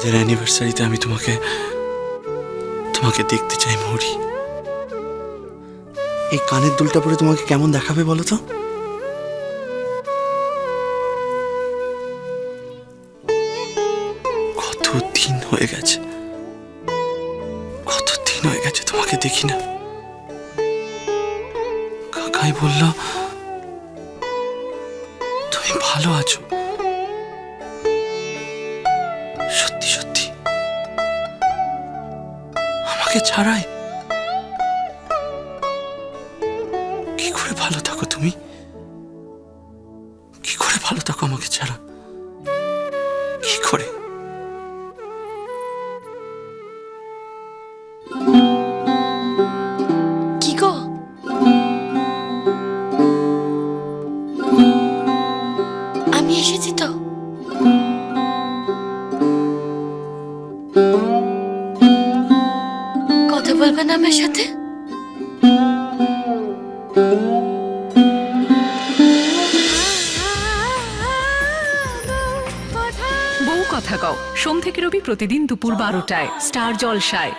আমাদের অ্যানিভার্সারিতে আমি তোমাকে তোমাকে দেখতে চাই, মৌরি। এই কানের দুলটা পরে তোমাকে কেমন দেখাবে বলো তো? কত দিন হয়ে গেছে। কত দিন হয়ে গেছে তোমাকে দেখি না। কাকাই বলল, তুমি ভালো আছো। সত্যি সত্যি। আমাকে ছাড়াই। কি করে ভালো থাকো তুমি? কি করে ভালো থাকো আমাকে ছাড়া? কি করে? কি আমি এসেছি তো। বলবে না আমার সাথে? বউ কথা কও। সোম থেকে রবি প্রতিদিন দুপুর বারোটায়। স্টার জলসায়।